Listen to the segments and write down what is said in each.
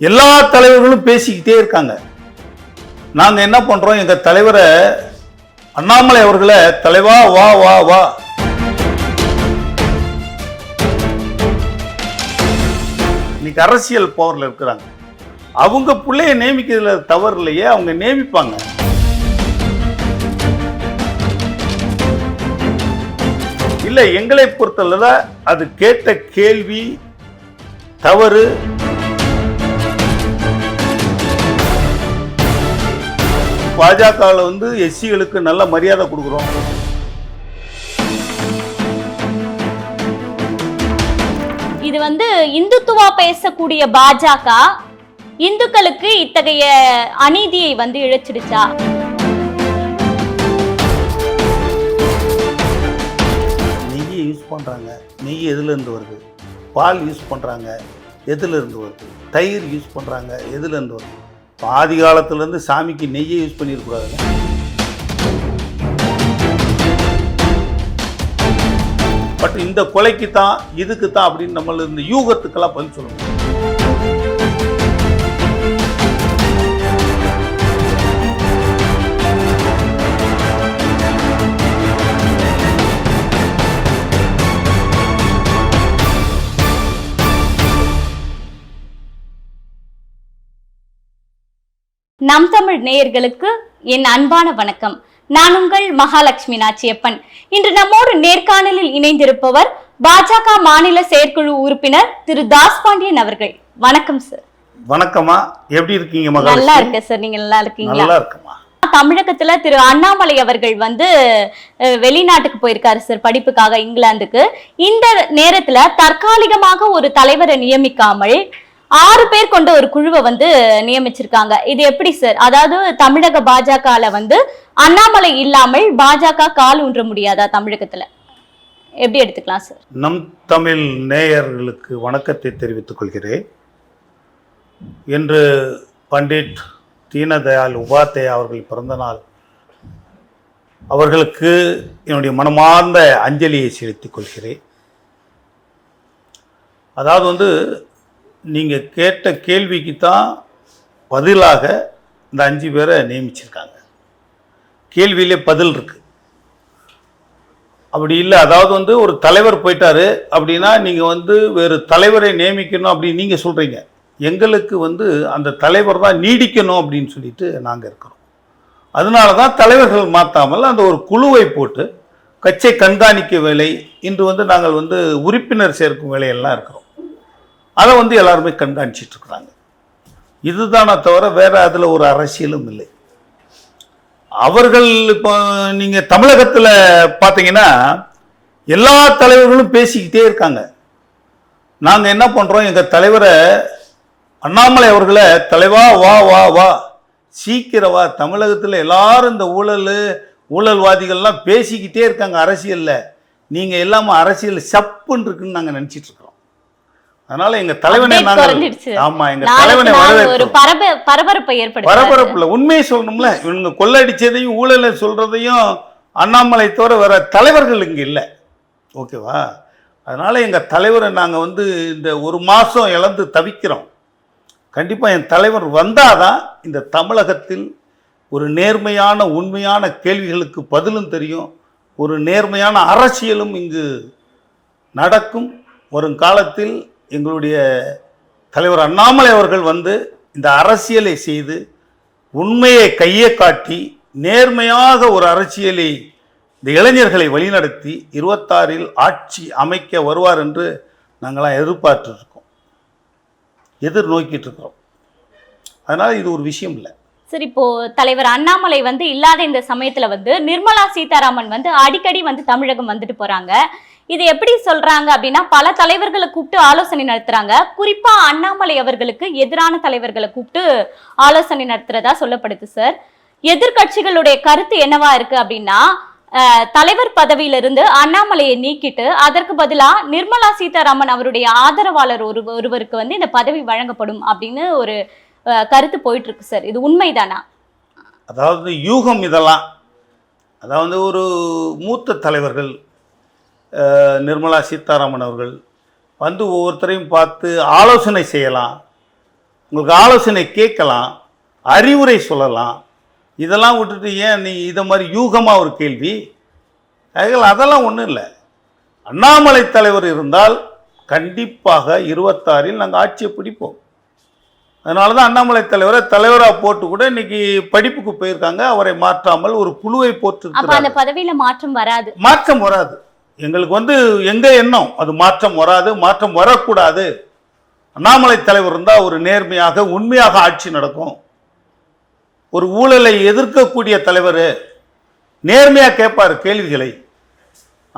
எல்லா தலைவர்களும் பேசிக்கிட்டே இருக்காங்க. நாங்க என்ன பண்றோம்? எங்க தலைவரை அண்ணாமலை அவர்களை தலைவா வா வா வா. இன்னைக்கு அரசியல் பவர்ல இருக்கிறாங்க. அவங்க பிள்ளைய நியமிக்கிறதுல தவறு இல்லையே அவங்க நியமிப்பாங்க. இல்ல எங்களை பொறுத்தவரை அது கேட்ட கேள்வி தவறு. பாஜகவில் வந்து எஸ்சிகளுக்கு நல்ல மரியாதை கொடுக்குறோம். இது வந்து இந்துத்துவா பேசக்கூடிய பாஜக இந்துக்களுக்கு இத்தகைய அநீதியை வந்து இழைச்சிடுச்சா? நெய்யை யூஸ் பண்ணுறாங்க நெய் எதுலேருந்து வருது? பால் யூஸ் பண்ணுறாங்க எதுலேருந்து வருது? தயிர் யூஸ் பண்ணுறாங்க எதுலேருந்து வருது? ஆதி காலத்துலேருந்து சாமிக்கு நெய்யை யூஸ் பண்ணியிருக்கூடாதுல்ல பட் இந்த கொலைக்கு தான் இதுக்கு தான் அப்படின்னு நம்மள இந்த யூகத்துக்கெல்லாம் பதில் சொல்லணும் நம் தமிழ் நேயர்களுக்கு என் அன்பான வணக்கம். நான் உங்கள் மகாலட்சுமி நாச்சியப்பன். இன்று நம்மோடு நேர்காணலில் இணைந்திருப்பவர் பாஜக மாநில செயற்குழு உறுப்பினர் திரு தாஸ் பாண்டியன் அவர்கள். வணக்கம் சார் வணக்கம்மா. எப்படி இருக்கீங்க நல்லா இருக்கேன் சார் நீங்க நல்லா இருக்கீங்களா? நல்லா இருக்கம்மா. தமிழகத்துல திரு அண்ணாமலை அவர்கள் வந்து வெளிநாட்டுக்கு போயிருக்காரு சார் படிப்புக்காக இங்கிலாந்துக்கு. இந்த நேரத்துல தற்காலிகமாக ஒரு தலைவரை நியமிக்காமல் ஆறு பேர் கொண்ட ஒரு குழுவை வந்து நியமிச்சிருக்காங்க. இது எப்படி சார்? அதாவது தமிழக பாஜகல வந்து அண்ணாமலை இல்லாமல் பாஜக கால் ஊன்ற முடியாதா தமிழகத்துல? எப்படி எடுத்துக்கலாம் சார்? நம் தமிழ் நேயர்களுக்கு வணக்கத்தை தெரிவித்துக் கொள்கிறேன். இன்று பண்டிட் தீனதயாள் உபாத்யாயா அவர்கள் பிறந்தநாள் அவர்களுக்கு என்னுடைய மனமார்ந்த அஞ்சலியை செலுத்திக் கொள்கிறேன். அதாவது வந்து நீங்கள் கேட்ட கேள்விக்கு தான் பதிலாக இந்த அஞ்சு பேரை நியமிச்சிருக்காங்க. கேள்வியிலே பதில் இருக்குது அப்படி இல்லை அதாவது வந்து ஒரு தலைவர் போயிட்டார் அப்படின்னா நீங்கள் வந்து வேறு தலைவரை நியமிக்கணும் அப்படின்னு நீங்கள் சொல்கிறீங்க எங்களுக்கு வந்து அந்த தலைவர் தான் நீடிக்கணும் அப்படின்னு சொல்லிட்டு நாங்கள் இருக்கிறோம். அதனால தான் தலைவர்கள் மாற்றாமல் அந்த ஒரு குழுவை போட்டு கட்சியை கண்காணிக்க வேலை இன்று வந்து நாங்கள் வந்து உறுப்பினர் சேர்க்கும் வேலையெல்லாம் இருக்கிறோம். அதை வந்து எல்லாருமே கண்காணிச்சிட்டு இருக்கிறாங்க இதுதானே தவிர வேற அதில் ஒரு அரசியலும் இல்லை. அவர்கள் இப்போ நீங்கள் தமிழகத்தில் பார்த்தீங்கன்னா எல்லா தலைவர்களும் பேசிக்கிட்டே இருக்காங்க. நாங்கள் என்ன பண்ணுறோம் எங்கள் தலைவரை அண்ணாமலை அவர்களை தலைவா வா வா வா சீக்கிரம் வா தமிழகத்தில் எல்லாரும் இந்த ஊழல் ஊழல்வாதிகள்லாம் பேசிக்கிட்டே இருக்காங்க அரசியலில். நீங்கள் எல்லாமே அரசியல் சப்புன்னு இருக்குன்னு நாங்கள் நினச்சிட்டு அதனால எங்கள் தலைவனை எங்கள் நாளுக்கு தலைவனை ஒரு பரபரப்பை ஏற்படுத்த பரபரப்புல உண்மையை சொல்லணும்ல. இவங்க கொள்ளடிச்சதையும் ஊழலை சொல்றதையும் அண்ணாமலை தவிர வேற தலைவர்கள் இங்க இல்லை. ஓகேவா? அதனால எங்க தலைவரை நாங்க வந்து இந்த ஒரு மாசம் இழந்து தவிக்கிறோம். கண்டிப்பா என் தலைவர் வந்தாதான் இந்த தமிழகத்தில் ஒரு நேர்மையான உண்மையான கேள்விகளுக்கு பதிலும் தெரியும். ஒரு நேர்மையான அரசியலும் இங்கு நடக்கும். வரும் காலத்தில் எங்களுடைய தலைவர் அண்ணாமலை அவர்கள் வந்து இந்த அரசியலை செய்து உண்மையை கையை காட்டி நேர்மையாக ஒரு அரசியலை இந்த இளைஞர்களை வழிநடத்தி இருபத்தாறில் ஆட்சி அமைக்க வருவார் என்று நாங்களாம் எதிர்பார்த்துருக்கோம் எதிர்நோக்கிட்டு இருக்கிறோம் அதனால் இது ஒரு விஷயம் இல்லை. சரி இப்போ தலைவர் அண்ணாமலை வந்து இல்லாத இந்த சமயத்துல வந்து நிர்மலா சீதாராமன் வந்து அடிக்கடி வந்து தமிழகம் வந்துட்டு போறாங்க. இது எப்படி சொல்றாங்க அப்படின்னா பல தலைவர்களை கூப்பிட்டு ஆலோசனை நடத்துறாங்க. குறிப்பா அண்ணாமலை அவர்களுக்கு எதிரான தலைவர்களை கூப்பிட்டு ஆலோசனை நடத்துறதா சொல்லப்படுது சார் எதிர்க்கட்சிகளுடைய கருத்து என்னவா இருக்கு அப்படின்னா தலைவர் பதவியிலிருந்து அண்ணாமலையை நீக்கிட்டு அதற்கு பதிலா நிர்மலா சீதாராமன் அவருடைய ஆதரவாளர் ஒரு ஒருவருக்கு வந்து இந்த பதவி வழங்கப்படும் அப்படின்னு ஒரு கருத்து போயிட்டு இருக்கு சார் இது உண்மைதானா? அதாவது யூகம் இதெல்லாம். அதாவது ஒரு மூத்த தலைவர்கள் நிர்மலா சீதாராமன் அவர்கள் வந்து ஒவ்வொருத்தரையும் பார்த்து ஆலோசனை செய்யலாம். உங்களுக்கு ஆலோசனை கேட்கலாம் அறிவுரை சொல்லலாம். இதெல்லாம் விட்டுட்டு ஏன் நீ இதை மாதிரி யூகமாக ஒரு கேள்வி? அதெல்லாம் ஒன்றும் இல்லை. அண்ணாமலை தலைவர் இருந்தால் கண்டிப்பாக இருபத்தாறில் நாங்கள் ஆட்சியை பிடிப்போம். அதனால தான் அண்ணாமலை தலைவரை தலைவராக போட்டு கூட இன்னைக்கு படிப்புக்கு போயிருக்காங்க. அவரை மாற்றாமல் ஒரு குழுவை போட்டு அந்த பதவியில மாற்றம் வராது. மாற்றம் வராது. எங்களுக்கு வந்து எங்கே எண்ணம்? அது மாற்றம் வராது மாற்றம் வரக்கூடாது. அண்ணாமலை தலைவர் இருந்தால் ஒரு நேர்மையாக உண்மையாக ஆட்சி நடக்கும். ஒரு ஊழலை எதிர்க்கக்கூடிய தலைவர் நேர்மையாக கேட்பார் கேள்விகளை.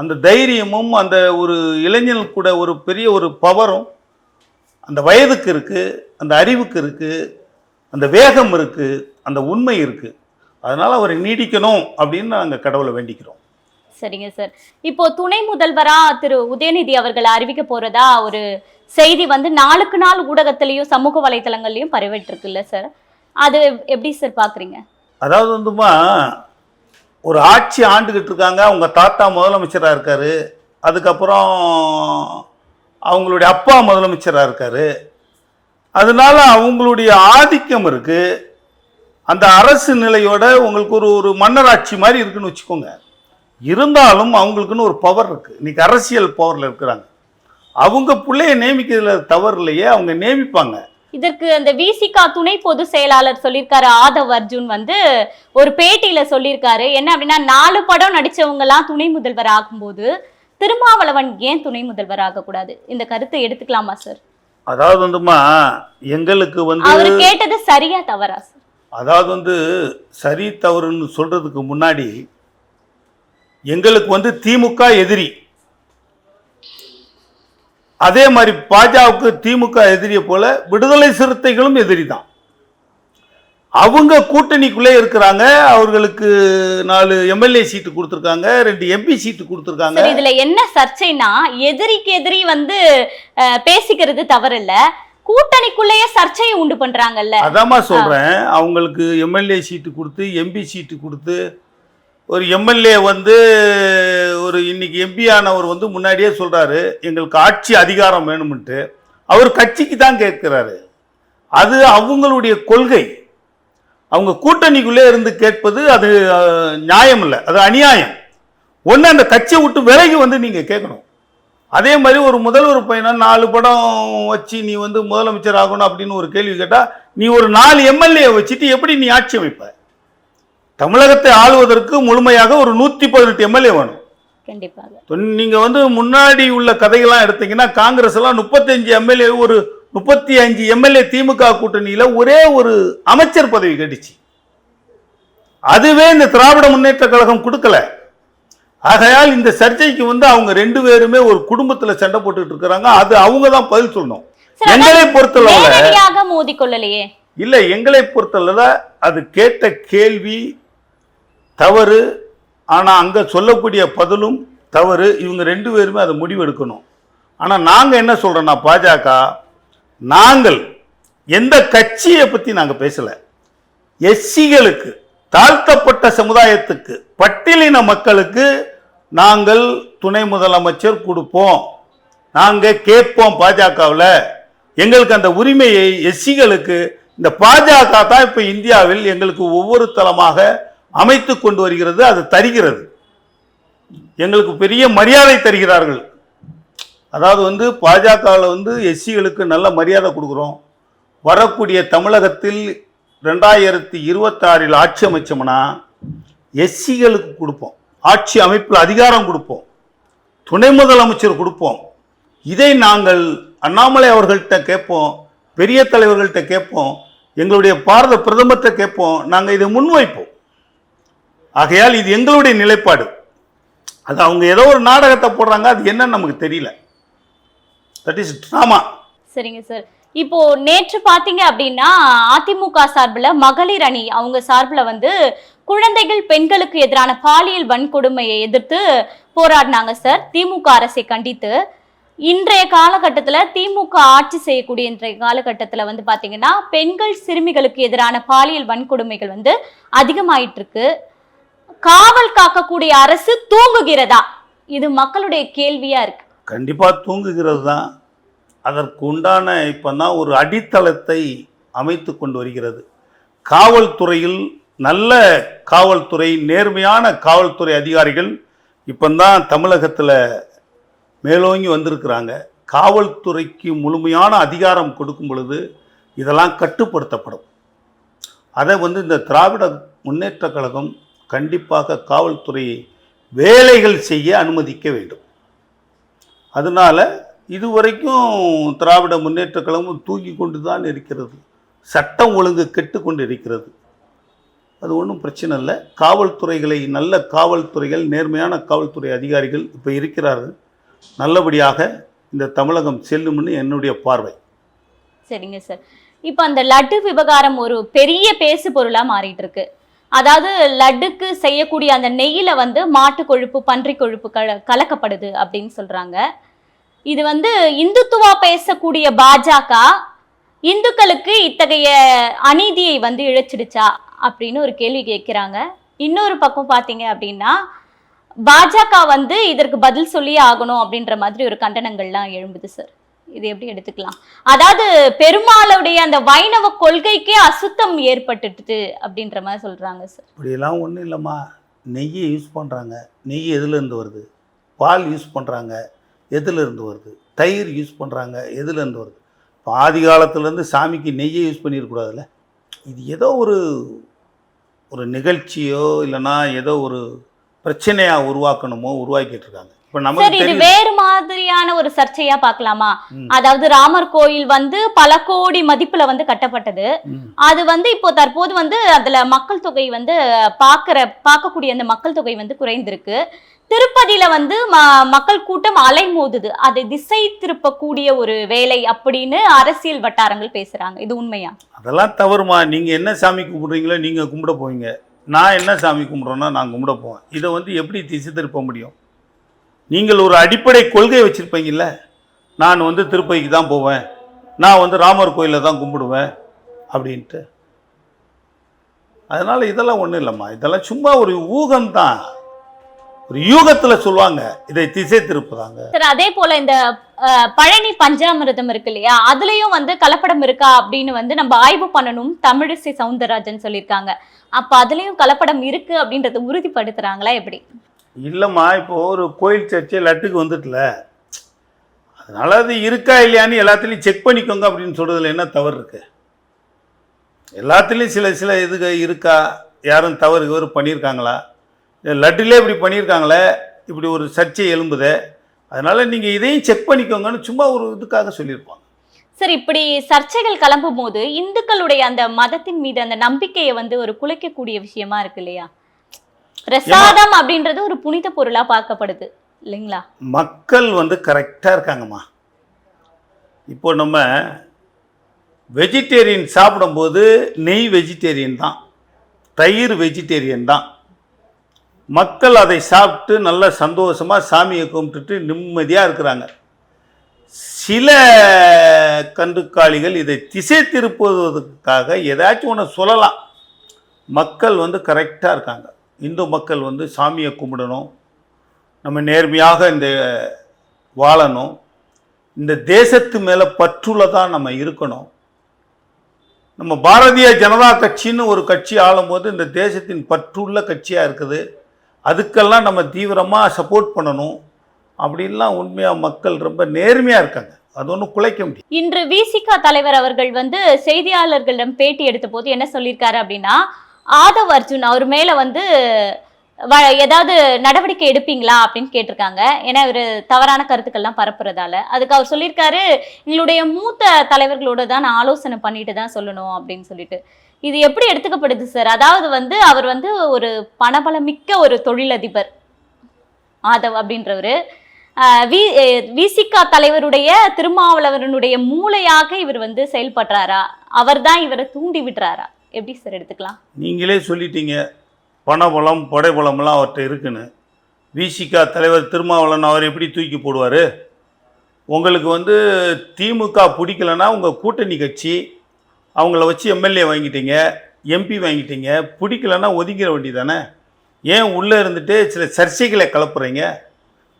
அந்த தைரியமும் அந்த ஒரு இளைஞனுக்கு கூட ஒரு பெரிய ஒரு பவரும் அந்த வயதுக்கு இருக்குது அந்த அறிவுக்கு இருக்குது அந்த வேகம் இருக்குது அந்த உண்மை இருக்குது அதனால் அவரை நீடிக்கணும் அப்படின்னு நாங்கள் கடவுளை வேண்டிக்கிறோம். சரிங்க சார். இப்போ துணை முதல்வரா திரு உதயநிதி அவர்கள் அறிவிக்க போறதா ஒரு செய்தி வந்து நாளுக்கு நாள் ஊடகத்திலையும் சமூக வலைத்தளங்கள்லையும் பரவிட்டு இருக்குல்ல சார். அது எப்படி சார் பாக்குறீங்க? அதாவது வந்துமா ஒரு ஆட்சி ஆண்டுகிட்டு இருக்காங்க. அவங்க தாத்தா முதலமைச்சராக இருக்காரு. அதுக்கப்புறம் அவங்களுடைய அப்பா முதலமைச்சராக இருக்காரு. அதனால அவங்களுடைய ஆதிக்கம் இருக்குது அந்த அரசு நிலையோட உங்களுக்கு ஒரு ஒரு மன்னராட்சி மாதிரி இருக்குன்னு வச்சுக்கோங்க. இருந்தாலும் அவங்களுக்குன்னு ஒரு பவர் இருக்கு. இன்னைக்கு அரசியல் பவர்ல இருக்கிறாங்க. அவங்க பிள்ளைய நியமிக்கிறதுல தவறு இல்லையே அவங்க நியமிப்பாங்க. இதற்கு அந்த விசிகா துணை பொதுச் செயலாளர் சொல்லியிருக்காரு ஆதவ் அர்ஜுன் வந்து ஒரு பேட்டியில சொல்லியிருக்காரு. என்ன அப்படின்னா நாலு படம் நடிச்சவங்க எல்லாம் துணை முதல்வர் ஆகும்போது திருமாவளவன் ஏன் துணை முதல்வர் ஆகக்கூடாது? இந்த கருத்தை எடுத்துக்கலாமா சார் அதாவது வந்துமா எங்களுக்கு வந்து அவர் கேட்டது சரியா தவறா சார் அதாவது வந்து சரி தவறுன்னு சொல்றதுக்கு முன்னாடி எங்களுக்கு வந்து திமுக எதிரி. அதே மாதிரி பாஜகவுக்கு திமுக எதிரியை போல விடுதலை சிறுத்தைகளும் எதிரி தான் அவங்க கூட்டணிக்குள்ளே இருக்கிறாங்க. அவர்களுக்கு நாலு எம்எல்ஏ சீட்டு கொடுத்துருக்காங்க ரெண்டு எம்பி சீட்டு கொடுத்துருக்காங்க. இதுல என்ன சர்ச்சைனா எதிரிக்கு எதிரி வந்து பேசிக்கிறது தவறு இல்ல கூட்டணிக்குள்ளேயே சர்ச்சையை உண்டு பண்றாங்கல்ல. அதாம்மா சொல்றேன். அவங்களுக்கு எம்எல்ஏ சீட்டு கொடுத்து எம்பி சீட்டு கொடுத்து ஒரு எம்எல்ஏ வந்து ஒரு இன்னைக்கு எம்பி ஆனவர் வந்து முன்னாடியே சொல்கிறாரு எங்களுக்கு ஆட்சி அதிகாரம் வேணும்ன்ட்டு. அவர் கட்சிக்கு தான் கேட்கிறாரு. அது அவங்களுடைய கொள்கை. அவங்க கூட்டணிக்குள்ளே இருந்து கேட்பது அது நியாயம் இல்லை. அது அநியாயம். ஒன்று அந்த கட்சியை விட்டு விலகி வந்து நீங்கள் கேட்கணும். அதே மாதிரி ஒரு முதல்வர் பையனை நாலு படம் வச்சு நீ வந்து முதலமைச்சர் ஆகணும் அப்படின்னு ஒரு கேள்வி கேட்டால் நீ ஒரு நாலு எம்எல்ஏ வச்சுட்டு எப்படி நீ ஆட்சி அமைப்ப? தமிழகத்தை ஆளுவதற்கு முழுமையாக ஒரு நூற்றி பதினெட்டு எம்எல்ஏ வேணும். கண்டிப்பாக. தொன்- நீங்க வந்து முன்னாடி உள்ள கதைகள்லாம் எடுத்தீங்கன்னா காங்கிரஸ் எல்லாம் முப்பத்தஞ்சு எம்எல்ஏ ஒரு முப்பத்தி அஞ்சு எம்எல்ஏ திமுக கூட்டணியில ஒரே ஒரு அமைச்சர் பதவி கிடைச்சு அதுவே இந்த திராவிட முன்னேற்ற கழகம் கொடுக்கல. ஆகையால் இந்த சர்ச்சைக்கு வந்து அவங்க ரெண்டு பேருமே ஒரு குடும்பத்துல சண்டை போட்டுட்டு இருக்கிறாங்க. அது அவங்க தான் பதில் சொல்லணும். எங்களை பொறுத்தளவுல நேரடியாக மோதி கொள்ளலையே இல்லை எங்களை பொறுத்தளவில் அது கேட்ட கேள்வி தவறு ஆனால் அங்கே சொல்லக்கூடிய பதிலும் தவறு. இவங்க ரெண்டு பேருமே அதை முடிவெடுக்கணும். ஆனால் நாங்கள் என்ன சொல்கிறோன்னா பாஜக நாங்கள் எந்த கட்சியை பற்றி நாங்கள் பேசலை. எஸ்சிகளுக்கு தாழ்த்தப்பட்ட சமுதாயத்துக்கு பட்டியலின மக்களுக்கு நாங்கள் துணை முதலமைச்சர் கொடுப்போம். நாங்கள் கேட்போம் பாஜகவில். எங்களுக்கு அந்த உரிமையை எஸ்சிகளுக்கு இந்த பாஜக தான் இப்போ இந்தியாவில் எங்களுக்கு ஒவ்வொரு தளமாக அமைத்து கொண்டு வருகிறது அது தருகிறது. எங்களுக்கு பெரிய மரியாதை தருகிறார்கள். அதாவது வந்து பாஜகவில் வந்து எஸ்சிகளுக்கு நல்ல மரியாதை கொடுக்குறோம். வரக்கூடிய தமிழகத்தில் ரெண்டாயிரத்தி இருபத்தாறில் ஆட்சி அமைச்சோம்னா எஸ்சிகளுக்கு கொடுப்போம். ஆட்சி அமைப்பில் அதிகாரம் கொடுப்போம். துணை முதலமைச்சர் கொடுப்போம். இதை நாங்கள் அண்ணாமலை அவர்கள்ட்ட கேட்போம் பெரிய தலைவர்கள்ட்ட கேட்போம் எங்களுடைய பாரத பிரதமர்கிட்ட கேட்போம் நாங்கள் இதை முன்வைப்போம். ஆகையால் இது எங்களுடைய நிலைப்பாடு. அது அவங்க ஏதோ ஒரு நாடகத்தை போடுறாங்க அது என்னன்னு நமக்கு தெரியல. தட் இஸ் ட்ராமா சரிங்க சார் இப்போ நேற்று பாத்தீங்க அப்படின்னா அதிமுக சார்பில் மகளிர் அணி அவங்க சார்பில் வந்து குழந்தைகள் பெண்களுக்கு எதிரான பாலியல் வன்கொடுமையை எதிர்த்து போராடினாங்க சார் திமுக அரசை கண்டித்து. இன்றைய காலகட்டத்தில் திமுக ஆட்சி செய்யக்கூடிய இன்றைய காலகட்டத்தில் வந்து பார்த்தீங்கன்னா பெண்கள் சிறுமிகளுக்கு எதிரான பாலியல் வன்கொடுமைகள் வந்து அதிகமாயிட்டு இருக்கு. காவல் காக்கக்கூடிய அரசு தூங்குகிறதா? இது மக்களுடைய கேள்வியா இருக்கு. கண்டிப்பாக தூங்குகிறது தான் அதற்குண்டான இப்போ தான் ஒரு அடித்தளத்தை அமைத்து கொண்டு வருகிறது. காவல்துறையில் நல்ல காவல்துறை நேர்மையான காவல்துறை அதிகாரிகள் இப்போந்தான் தமிழகத்தில் மேலோங்கி வந்திருக்கிறாங்க. காவல்துறைக்கு முழுமையான அதிகாரம் கொடுக்கும் பொழுது இதெல்லாம் கட்டுப்படுத்தப்படும். அதை வந்து இந்த திராவிட முன்னேற்றக் கழகம் கண்டிப்பாக காவல்துறையை வேலைகள் செய்ய அனுமதிக்க வேண்டும். அதனால் இதுவரைக்கும் திராவிட முன்னேற்ற கழகம் தூக்கி கொண்டு தான் இருக்கிறது. சட்டம் ஒழுங்கு கெட்டு கொண்டு இருக்கிறது அது ஒன்றும் பிரச்சனை இல்லை. காவல்துறைகளை நல்ல காவல்துறைகள் நேர்மையான காவல்துறை அதிகாரிகள் இப்போ இருக்கிறார்கள். நல்லபடியாக இந்த தமிழகம் செல்லும்னு என்னுடைய பார்வை. சரிங்க சார். இப்போ அந்த லட்டு விவகாரம் ஒரு பெரிய பேசு பொருளாக மாறிட்டு இருக்கு. அதாவது லட்டுக்கு செய்யக்கூடிய அந்த நெய்யில் வந்து மாட்டு கொழுப்பு பன்றி கொழுப்பு கல கலக்கப்படுது அப்படின்னு சொல்கிறாங்க இது வந்து இந்துத்துவா பேசக்கூடிய பாஜக இந்துக்களுக்கு இத்தகைய அநீதியை வந்து இழைச்சிடுச்சா அப்படின்னு ஒரு கேள்வி கேட்குறாங்க. இன்னொரு பக்கம் பார்த்தீங்க அப்படின்னா பாஜக வந்து இதற்கு பதில் சொல்லியே ஆகணும் அப்படின்ற மாதிரி ஒரு கண்டனங்கள்லாம் எழும்புது சார். இது எப்படி எடுத்துக்கலாம்? அதாவது பெருமாளுடைய அந்த வைணவ கொள்கைக்கே அசுத்தம் ஏற்பட்டுட்டு அப்படின்ற மாதிரி சொல்றாங்க சார் இப்படியெல்லாம் ஒன்றும் இல்லைம்மா. நெய்யை யூஸ் பண்ணுறாங்க நெய் எதுலேருந்து வருது? பால் யூஸ் பண்ணுறாங்க எதுலேருந்து வருது? தயிர் யூஸ் பண்ணுறாங்க எதுலேருந்து வருது? இப்போ ஆதி காலத்துலேருந்து சாமிக்கு நெய்யை யூஸ் பண்ணிடக்கூடாதுல்ல இது ஏதோ ஒரு ஒரு நிகழ்ச்சியோ இல்லைன்னா ஏதோ ஒரு பிரச்சனையாக உருவாக்கணுமோ உருவாக்கிட்டு இருக்காங்க. சார் இது வேறு மாதிரியான ஒரு சர்ச்சையா பார்க்கலாமா? ம். அதாவது ராமர் கோயில் வந்து பல கோடி மதிப்புல வந்து கட்டப்பட்டது. அது வந்து இப்போ தற்போது வந்து அதுல மக்கள் தொகை வந்து பார்க்கிற பார்க்கக்கூடிய அந்த மக்கள் தொகை வந்து குறைந்திருக்கு. திருப்பதியில வந்து மக்கள் கூட்டம் அலைமோதுது. அதை திசை திருப்பக்கூடிய ஒரு வேலை அப்படின்னு அரசியல் வட்டாரங்கள் பேசுறாங்க. இது உண்மையா? அதெல்லாம் தவறுமா. நீங்கள் என்ன சாமி கும்பிட்றீங்களோ நீங்கள் கும்பிட போவீங்க. நான் என்ன சாமி கும்பிட்றேன்னா நான் கும்பிட போவேன். இதை வந்து எப்படி திசை திருப்ப முடியும்? நீங்கள் ஒரு அடிப்படை கொள்கை வச்சுருப்பீங்கல்ல? நான் வந்து திருப்பதிக்கு தான் போவேன். நான் வந்து ராமர் கோயிலில் தான் கும்பிடுவேன் அப்படின்ட்டு. அதனால் இதெல்லாம் ஒன்றும் இல்லைம்மா. இதெல்லாம் சும்மா ஒரு ஊகம்தான் ஒரு யூகத்தில் சொல்லுவாங்க இதை திசை திருப்புதாங்க சார் அதே போல இந்த அஹ், பழனி பஞ்சாமிரதம் இருக்கு இல்லையா? அதுலயும் வந்து கலப்படம் இருக்கா அப்படின்னு வந்து நம்ம ஆய்வு பண்ணணும் தமிழிசை சவுந்தரராஜன் சொல்லியிருக்காங்க. அப்ப அதுலயும் கலப்படம் இருக்கு அப்படின்றத உறுதிப்படுத்துறாங்களா எப்படி? இல்லைம்மா இப்போ ஒரு கோயில் சர்ச்சை லட்டுக்கு வந்துட்டல. அதனால் அது இருக்கா இல்லையான்னு எல்லாத்துலேயும் செக் பண்ணிக்கோங்க அப்படின்னு சொல்கிறதுல என்ன தவறு இருக்கு? எல்லாத்துலேயும் சில சில இது இருக்கா? யாரும் தவறு இவர் பண்ணியிருக்காங்களா? லட்டுலேயே இப்படி பண்ணியிருக்காங்களே இப்படி ஒரு சர்ச்சை எழும்புதே. அதனால் நீங்கள் இதையும் செக் பண்ணிக்கோங்கன்னு சும்மா ஒரு இதுக்காக சொல்லியிருப்பாங்க. சார் இப்படி சர்ச்சைகள் கிளம்பும் போது இந்துக்களுடைய அந்த மதத்தின் மீது அந்த நம்பிக்கையை வந்து ஒரு குலைக்கக்கூடிய விஷயமா இருக்கு இல்லையா? பிரசாதம் அப்படின்றது ஒரு புனித பொருளா பார்க்கப்படுது இல்லைங்களா? மக்கள் வந்து கரெக்டாக இருக்காங்கம்மா. இப்போ நம்ம வெஜிடேரியன் சாப்பிடும்போது நெய் வெஜிடேரியன் தான் தயிர் வெஜிடேரியன் தான். மக்கள் அதை சாப்பிட்டு நல்ல சந்தோஷமாக சாமியை கும்பிட்டுட்டு நிம்மதியாக இருக்கிறாங்க. சில கன்றுக்காளிகள் இதை திசை திருப்புவதற்காக ஏதாச்சும் ஒன்று சொல்லலாம். மக்கள் வந்து கரெக்டாக இருக்காங்க. இந்து மக்கள் வந்து சாமியை கும்பிடணும் நம்ம நேர்மையாக இந்த வாழணும் இந்த தேசத்து மேலே பற்றுள்ளதாக நம்ம இருக்கணும். நம்ம பாரதிய ஜனதா கட்சின்னு ஒரு கட்சி ஆளும்போது இந்த தேசத்தின் பற்றுள்ள கட்சியாக இருக்குது. அதுக்கெல்லாம் நம்ம தீவிரமாக சப்போர்ட் பண்ணணும். அப்படின்லாம் உண்மையாக மக்கள் ரொம்ப நேர்மையாக இருக்காங்க. அது ஒன்றும் குலைக்க முடியும் இன்று விசிகா தலைவர் அவர்கள் வந்து செய்தியாளர்களிடம் பேட்டி எடுத்த போது என்ன சொல்லியிருக்காரு அப்படின்னா ஆதவ் அர்ஜுன் அவர் மேல வந்து வ- ஏதாவது நடவடிக்கை எடுப்பீங்களா அப்படின்னு கேட்டிருக்காங்க. ஏன்னா இவர் தவறான கருத்துக்கள்லாம் பரப்புறதால. அதுக்கு அவர் சொல்லியிருக்காரு எங்களுடைய மூத்த தலைவர்களோட தான் நான் ஆலோசனை பண்ணிட்டு தான் சொல்லணும் அப்படின்னு சொல்லிட்டு. இது எப்படி எடுத்துக்கப்படுது சார்? அதாவது வந்து அவர் வந்து ஒரு பணபலமிக்க ஒரு தொழிலதிபர் ஆதவ் அப்படின்றவர். வி விசிகா தலைவருடைய திருமாவளவனுடைய மூளையாக இவர் வந்து செயல்படுறாரா? அவர் தான் இவரை தூண்டி விடுறாரா? எப்படி சார் எடுத்துக்கலாம்? நீங்களே சொல்லிட்டீங்க. பணபலம் படைபலம்லாம் அவர்கிட்ட இருக்குன்னு. விசிகா தலைவர் திருமாவளவன் அவர் எப்படி தூக்கி போடுவார்? உங்களுக்கு வந்து திமுக பிடிக்கலன்னா உங்கள் கூட்டணி கட்சி அவங்கள வச்சு எம்எல்ஏ வாங்கிட்டீங்க எம்பி வாங்கிட்டீங்க பிடிக்கலன்னா ஒதுங்கிற வேண்டி தானே ஏன் உள்ளே இருந்துட்டு சில சர்ச்சைகளை கலப்புறீங்க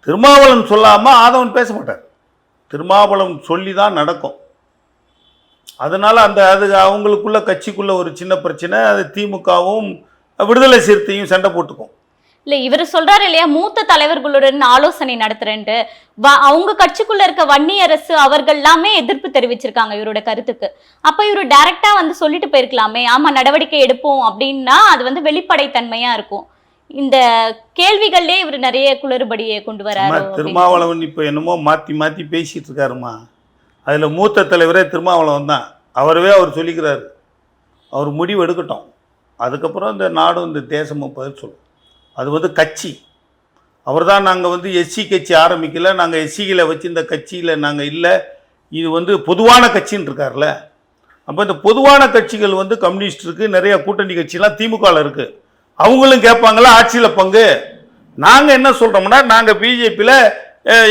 திருமாவளவன் சொல்லாமல் ஆதவன் பேச மாட்டார். திருமாவளவன் சொல்லி தான் நடக்கும். அதனால அந்த அது அவங்களுக்குள்ள கட்சிக்குள்ள ஒரு சின்ன பிரச்சனை அது திமுகவும் விடுதலை சிறுத்தையும் சண்டை போட்டுக்கும். இல்ல இவர் சொல்றாரு இல்லையா மூத்த தலைவர்களுடன் ஆலோசனை நடத்துறேன்ட்டு. அவங்க கட்சிக்குள்ள இருக்க வன்னி அரசு அவர்கள் எல்லாமே எதிர்ப்பு தெரிவிச்சிருக்காங்க இவரோட கருத்துக்கு. அப்ப இவரு டைரக்டா வந்து சொல்லிட்டு போயிருக்கலாமே ஆமா நடவடிக்கை எடுப்போம் அப்படின்னா அது வந்து வெளிப்படைத்தன்மையா இருக்கும். இந்த கேள்விகள்லயே இவர் நிறைய குளறுபடியை கொண்டு வராரு. திருமாவளவன் இப்போ என்னமோ மாற்றி மாற்றி பேசிட்டு இருக்காருமா அதில் மூத்த தலைவரே திருமாவளவன் தான். அவரவே அவர் சொல்லிக்கிறார். அவர் முடிவு எடுக்கட்டும். அதுக்கப்புறம் இந்த நாடும் இந்த தேசமும் பதில் சொல்லும். அது வந்து கட்சி. அவர் தான் நாங்கள் வந்து எஸ்சி கட்சி ஆரம்பிக்கல. நாங்கள் எஸ்சிகளை வச்சு இந்த கட்சியில் நாங்கள் இல்லை. இது வந்து பொதுவான கட்சின்னு இருக்கார்ல அப்போ இந்த பொதுவான கட்சிகள் வந்து கம்யூனிஸ்ட் இருக்குது நிறைய கூட்டணி கட்சிலாம் திமுகவில் இருக்குது அவங்களும் கேட்பாங்களா? ஆட்சியில் பங்கு. நாங்கள் என்ன சொல்கிறோம்னா நாங்கள் பிஜேபியில்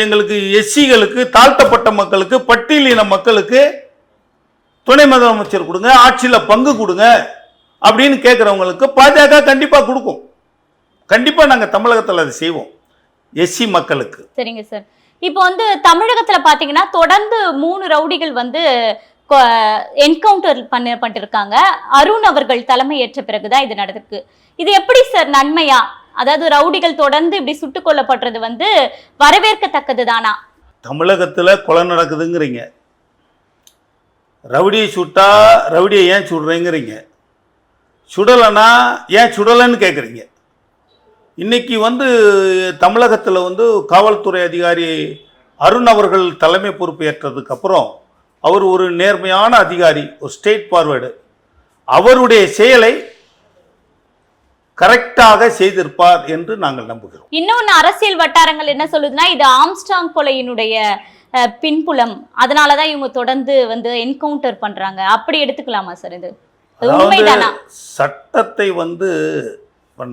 எங்களுக்கு எஸ்சிகளுக்கு தாழ்த்தப்பட்ட மக்களுக்கு பட்டியலின மக்களுக்கு துணை முதலமைச்சர் கொடுங்க ஆட்சியில் பங்கு கொடுங்க அப்படின்னு கேட்குறவங்களுக்கு பாஜக கண்டிப்பாக கொடுக்கும். கண்டிப்பாக நாங்கள் தமிழகத்தில் அதை செய்வோம். எஸ்சி மக்களுக்கு. சரிங்க சார். இப்போ வந்து தமிழகத்துல பாத்தீங்கன்னா தொடர்ந்து மூணு ரவுடிகள் வந்து என்கவுண்டர் பண்ணப்பட்டிருக்காங்க அருண் அவர்கள் தலைமை ஏற்ற பிறகுதான் இது நடந்திருக்கு. இது எப்படி சார் நன்மையா? அதாவது ரவுடிகள் தொடர்ந்து இப்படி சுட்டுக் கொல்லப்படுறது வந்து வரவேற்கத்தக்கது தானா தமிழகத்தில் கொலை நடக்குதுங்கிறீங்க. ரவுடியை சுட்டா ரவுடியை ஏன் சுடுறேங்கிறீங்க? சுடலைன்னா ஏன் சுடலைன்னு கேட்குறீங்க இன்னைக்கு வந்து தமிழகத்தில் வந்து காவல்துறை அதிகாரி அருண் அவர்கள் தலைமை பொறுப்பு ஏற்றதுக்கப்புறம் அவர் ஒரு நேர்மையான அதிகாரி ஒரு ஸ்டேட் ஃபார்வேர்டு. அவருடைய செயலை கரெக்டாக செய்திருப்பார் என்று நாங்கள் நம்புகிறோம். இன்னொன்னு அரசியல் வட்டாரங்கள் என்ன சொல்லுதுன்னா இது ஆம்ஸ்டாங் கொலையினுடைய பின்புலம். அதனாலதான் இவங்க தொடர்ந்து வந்து என்கவுண்டர் பண்றாங்க. அப்படி எடுத்துக்கலாமா சார் இது? உண்மைதானா? சட்டத்தை வந்து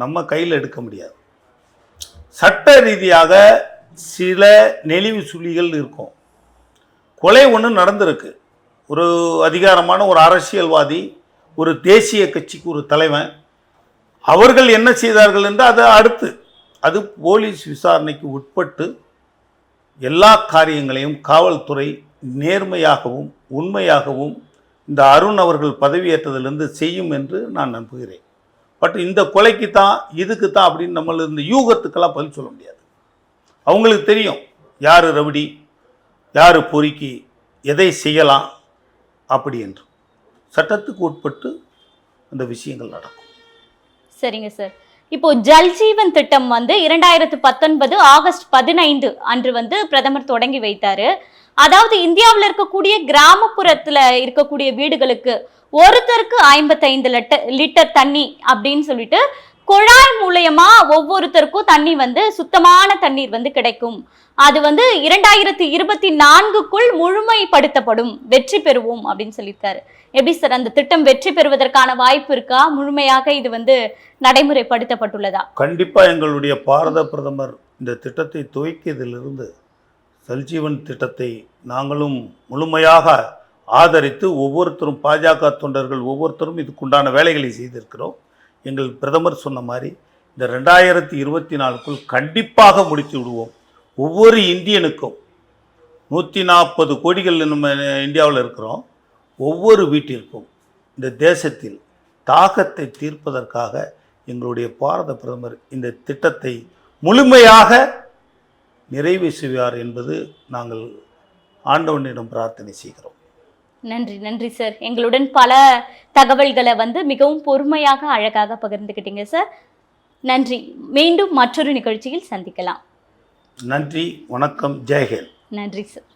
நம்ம கையில் எடுக்க முடியாது. சட்ட ரீதியாக சில நெளிவு சுழிகள் இருக்கும். கொலை ஒன்று நடந்திருக்கு. ஒரு அதிகாரமான ஒரு அரசியல்வாதி ஒரு தேசிய கட்சிக்கு ஒரு தலைவன் அவர்கள் என்ன செய்தார்கள் என்று அது அடுத்து அது போலீஸ் விசாரணைக்கு உட்பட்டு எல்லா காரியங்களையும் காவல்துறை நேர்மையாகவும் உண்மையாகவும் இந்த அருண் அவர்கள் பதவியேற்றதிலிருந்து செய்யும் என்று நான் நம்புகிறேன். பட் இந்த கொலைக்கு தான் இதுக்கு தான் அப்படின்னு நம்மள இந்த யூகத்துக்கெல்லாம் பதில் சொல்ல முடியாது. அவங்களுக்கு தெரியும் யார் ரவுடி யார் பொறுக்கி எதை செய்யலாம் அப்படி என்று. சட்டத்துக்கு உட்பட்டு அந்த விஷயங்கள் நடக்கும். சரிங்க சார் இப்போ ஜல்ஜீவன் திட்டம் வந்து இரண்டாயிரத்து பத்தொன்பது ஆகஸ்ட் பதினைந்து அன்று வந்து பிரதமர் தொடங்கி வைத்தாரு. அதாவது இந்தியாவில் இருக்கக்கூடிய கிராமப்புறத்துல இருக்கக்கூடிய வீடுகளுக்கு ஒருத்தருக்கு ஐம்பத்தைந்து லிட்டர் லிட்டர் தண்ணி அப்படின்னு சொல்லிட்டு குழாய் மூலயமா ஒவ்வொருத்தருக்கும் தண்ணி வந்து சுத்தமான தண்ணீர் வந்து கிடைக்கும். அது வந்து இரண்டாயிரத்தி இருபத்தி நான்குக்குள் முழுமைப்படுத்தப்படும். வெற்றி பெறுவோம் அப்படின்னு சொல்லியிருக்காரு. எப்படி சார் அந்த திட்டம் வெற்றி பெறுவதற்கான வாய்ப்பு இருக்கா? முழுமையாக இது வந்து நடைமுறைப்படுத்தப்பட்டுள்ளதா? கண்டிப்பாக எங்களுடைய பாரத பிரதமர் இந்த திட்டத்தை துவக்கியதிலிருந்து சல்ஜீவன் திட்டத்தை நாங்களும் முழுமையாக ஆதரித்து ஒவ்வொருத்தரும் பாஜக தொண்டர்கள் ஒவ்வொருத்தரும் இதுக்குண்டான வேலைகளை செய்திருக்கிறோம். எங்கள் பிரதமர் சொன்ன மாதிரி இந்த ரெண்டாயிரத்தி இருபத்தி நாலுக்குள் கண்டிப்பாக முடித்து விடுவோம். ஒவ்வொரு இந்தியனுக்கும் நூற்றி நாற்பது கோடிகள் நம்ம இந்தியாவில் இருக்கிறோம். ஒவ்வொரு வீட்டிற்கும் இந்த தேசத்தில் தாகத்தை தீர்ப்பதற்காக எங்களுடைய பாரத பிரதமர் இந்த திட்டத்தை முழுமையாக நிறைவு செய்வார் என்பது நாங்கள் ஆண்டவனிடம் பிரார்த்தனை செய்கிறோம். நன்றி நன்றி சார் எங்களுடன் பல தகவல்களை வந்து மிகவும் பொறுமையாக அழகாக பகிர்ந்துக்கிட்டீங்க சார் நன்றி. மீண்டும் மற்றொரு நிகழ்ச்சியில் சந்திக்கலாம். நன்றி வணக்கம் ஜெய்ஹிந்த். நன்றி சார்